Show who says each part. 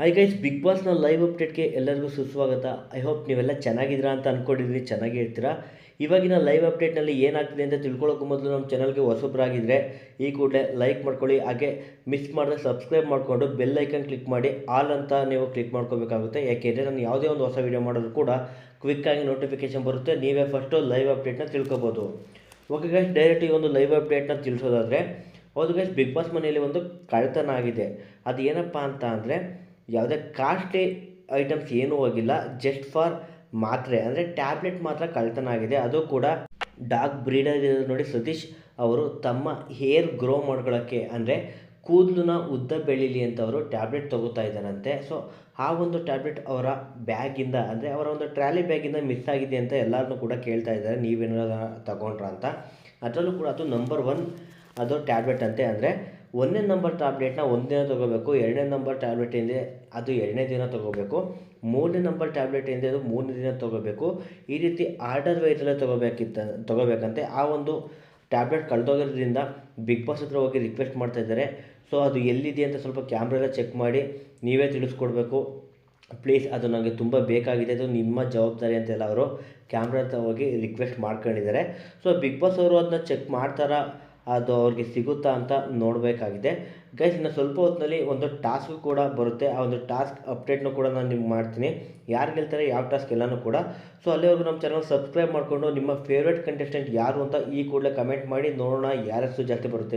Speaker 1: Hi guys big ಬಾಸ್ನ live ಅಪ್ಡೇಟ್ಗೆ ಎಲ್ಲರಿಗೂ ಸುಸ್ವಾಗತ. ಐ ಹೋಪ್ ನೀವೆಲ್ಲ ಚೆನ್ನಾಗಿದ್ದೀರಾ ಅಂತ ಅಂದ್ಕೊಂಡಿದ್ರಿ ಚೆನ್ನಾಗಿ ಇರ್ತೀರಾ ಇವಾಗಿನ ಲೈವ್ ಅಪ್ಡೇಟ್ನಲ್ಲಿ ಏನಾಗ್ತಿದೆ ಅಂತ ತಿಳ್ಕೊಳ್ಳೋಕ್ಕೂ ಮೊದಲು ನಮ್ಮ ಚಾನಲ್ಗೆ ಹೊಸಬ್ರಾಗಿದ್ದರೆ ಈ ಕೂಡಲೇ ಲೈಕ್ ಮಾಡ್ಕೊಳ್ಳಿ, ಹಾಗೆ ಮಿಸ್ ಮಾಡಿದ್ರೆ ಸಬ್ಸ್ಕ್ರೈಬ್ ಮಾಡಿಕೊಂಡು ಬೆಲ್ ಐಕನ್ ಕ್ಲಿಕ್ ಮಾಡಿ ಆಲ್ ಅಂತ ನೀವು ಕ್ಲಿಕ್ ಮಾಡ್ಕೋಬೇಕಾಗುತ್ತೆ. ಯಾಕೆಂದರೆ ನಾನು ಯಾವುದೇ ಒಂದು ಹೊಸ ವೀಡಿಯೋ ಮಾಡಿದ್ರು ಕೂಡ ಕ್ವಿಕ್ಕಾಗಿ ನೋಟಿಫಿಕೇಶನ್ ಬರುತ್ತೆ, ನೀವೇ ಫಸ್ಟು ಲೈವ್ ಅಪ್ಡೇಟ್ನ ತಿಳ್ಕೊಬೋದು. ಓಕೆ ಗೈಸ್ ಡೈರೆಕ್ಟ್ ಈ ಒಂದು ಲೈವ್ ಅಪ್ಡೇಟ್ನ ತಿಳಿಸೋದಾದರೆ, ಹೌದು ಗೈಸ್ ಬಿಗ್ ಬಾಸ್ ಮನೆಯಲ್ಲಿ ಒಂದು ಕಳೆತನ ಆಗಿದೆ. ಅದು ಏನಪ್ಪ ಅಂತ ಅಂದರೆ ಯಾವುದೇ ಕಾಸ್ಟ್ಲಿ ಐಟಮ್ಸ್ ಏನೂ ಹೋಗಿಲ್ಲ ಜಸ್ಟ್ ಫಾರ್ ಮಾತ್ರೆ. ಅಂದರೆ ಟ್ಯಾಬ್ಲೆಟ್ ಮಾತ್ರ ಕಳ್ಳತನ ಆಗಿದೆ. ಅದು ಕೂಡ ಡಾಗ್ ಬ್ರೀಡರ್ ನೋಡಿ ಸತೀಶ್ ಅವರು ತಮ್ಮ ಹೇರ್ ಗ್ರೋ ಮಾಡ್ಕೊಳ್ಳೋಕ್ಕೆ ಅಂದರೆ ಕೂದಲನ್ನ ಉದ್ದ ಬೆಳೀಲಿ ಅಂತ ಅವರು ಟ್ಯಾಬ್ಲೆಟ್ ತಗೋತಾ ಇದ್ದಾರಂತೆ. ಸೊ ಆ ಒಂದು ಟ್ಯಾಬ್ಲೆಟ್ ಅವರ ಬ್ಯಾಗಿಂದ ಅಂದರೆ ಅವರ ಒಂದು ಟ್ರಾಲಿ ಬ್ಯಾಗಿಂದ ಮಿಸ್ ಆಗಿದೆ ಅಂತ ಎಲ್ಲರನ್ನೂ ಕೂಡ ಕೇಳ್ತಾ ಇದ್ದಾರೆ. ನೀವೇನಾರ ತಗೊಂಡ್ರ ಅಂತ. ಅದರಲ್ಲೂ ಕೂಡ ಅದು ನಂಬರ್ ಒನ್ ಅದು ಟ್ಯಾಬ್ಲೆಟ್ ಅಂತೆ ಅಂದರೆ ಒಂದನೇ ನಂಬರ್ ಟ್ಯಾಬ್ಲೆಟ್ನ ಒಂದಿನ ತೊಗೋಬೇಕು, ಎರಡನೇ ನಂಬರ್ ಟ್ಯಾಬ್ಲೆಟ್ ಏನಿದೆ ಅದು ಎರಡನೇ ದಿನ ತೊಗೋಬೇಕು, ಮೂರನೇ ನಂಬರ್ ಟ್ಯಾಬ್ಲೆಟ್ ಏನಿದೆ ಅದು ಮೂರನೇ ದಿನ ತೊಗೋಬೇಕು, ಈ ರೀತಿ ಆರ್ಡರ್ ವೈಸಲ್ಲೇ ತೊಗೋಬೇಕಿತ್ತ, ತೊಗೋಬೇಕಂತೆ. ಆ ಒಂದು ಟ್ಯಾಬ್ಲೆಟ್ ಕಳೆದೋಗಿರೋದ್ರಿಂದ ಬಿಗ್ ಬಾಸ್ ಹತ್ರ ಹೋಗಿ ರಿಕ್ವೆಸ್ಟ್ ಮಾಡ್ತಾ ಇದ್ದಾರೆ. ಸೊ ಅದು ಎಲ್ಲಿದೆ ಅಂತ ಸ್ವಲ್ಪ ಕ್ಯಾಮ್ರೆಲ್ಲ ಚೆಕ್ ಮಾಡಿ, ನೀವೇ ತಿಳಿಸ್ಕೊಡ್ಬೇಕು. ಪ್ಲೀಸ್ ಅದು ನನಗೆ ತುಂಬ ಬೇಕಾಗಿದೆ, ಅದು ನಿಮ್ಮ ಜವಾಬ್ದಾರಿ ಅಂತೆಲ್ಲ ಅವರು ಕ್ಯಾಮ್ರಾ ಹತ್ರ ಹೋಗಿ ರಿಕ್ವೆಸ್ಟ್ ಮಾಡ್ಕೊಂಡಿದ್ದಾರೆ. ಸೊ ಬಿಗ್ ಬಾಸ್ ಅವರು ಅದನ್ನ ಚೆಕ್ ಮಾಡ್ತಾರಾ? ಅದು ಅವ್ರಿಗೆ ಸಿಗುತ್ತಾ ಅಂತ ನೋಡಬೇಕಾಗಿದೆ. ಗೈಸ್ ಇನ್ನು ಸ್ವಲ್ಪ ಹೊತ್ತಿನಲ್ಲಿ ಒಂದು ಟಾಸ್ಕ್ ಕೂಡ ಬರುತ್ತೆ. ಆ ಒಂದು ಟಾಸ್ಕ್ ಅಪ್ಡೇಟ್ನು ಕೂಡ ನಾನು ನಿಮ್ಗೆ ಮಾಡ್ತೀನಿ. ಯಾರು ಗೆಲ್ತಾರೆ ಯಾವ ಟಾಸ್ಕ್ ಎಲ್ಲನೂ ಕೂಡ. ಸೊ ಅಲ್ಲಿವರೆಗೂ ನಮ್ಮ ಚಾನಲ್ ಸಬ್ಸ್ಕ್ರೈಬ್ ಮಾಡಿಕೊಂಡು ನಿಮ್ಮ ಫೇವ್ರೇಟ್ ಕಂಟೆಸ್ಟೆಂಟ್ ಯಾರು ಅಂತ ಈ ಕೂಡಲೇ ಕಮೆಂಟ್ ಮಾಡಿ ನೋಡೋಣ ಯಾರಷ್ಟು ಜಾಸ್ತಿ ಬರುತ್ತೆ.